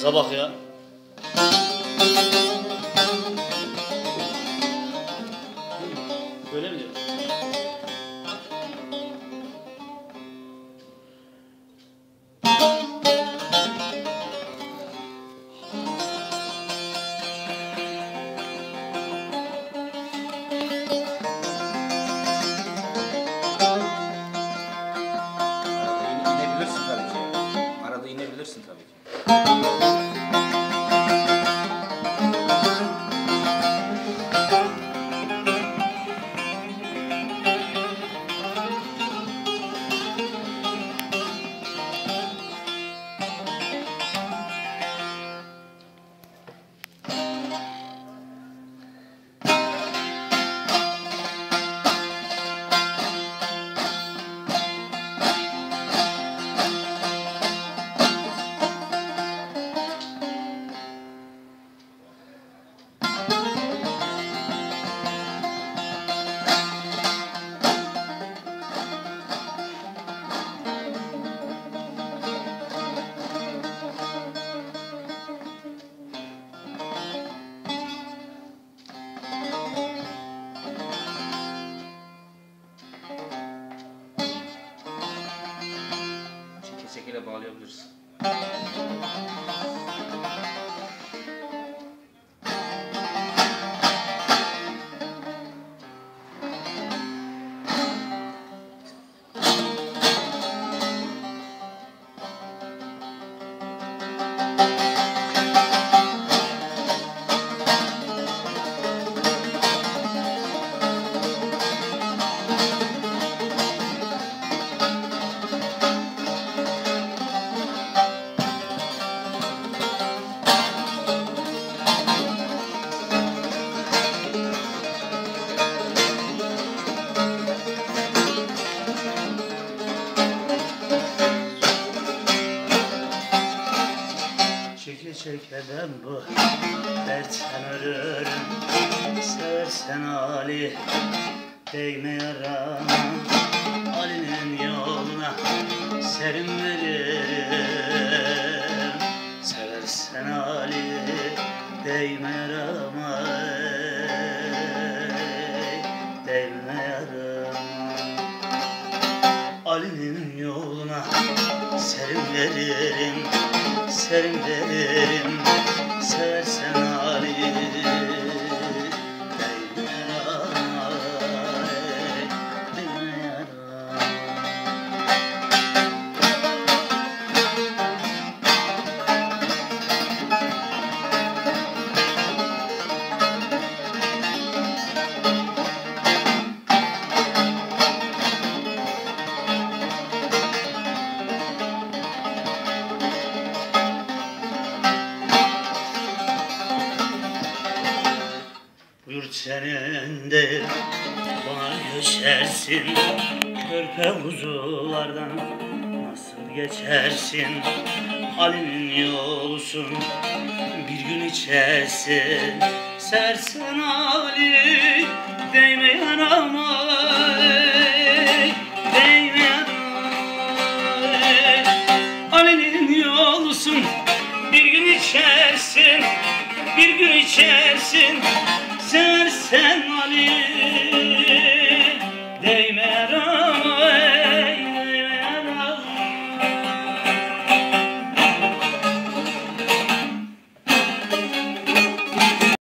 Kıza bak ya. Böyle mi diyor? Arada ine- inebilirsin tabii ki. Arada inebilirsin tabii. Çeke çekeden bu dertten ölürüm? Seversen Ali değme yarama. Ali'nin yoluna serin veririm. Seversen Ali değme yarama. Değme yarama. Ali'nin yoluna serin veririm Serin veririm Seversen Yurt senindir bana göçersin Körpe kuzulardan nasıl geçersin? Ali'nin yolusun bir gün içersin. Sersen Ali değme yanama ey, Değme yanama ey. Ali'nin yolusun bir gün içersin. Bir gün içersin seversen Ali değme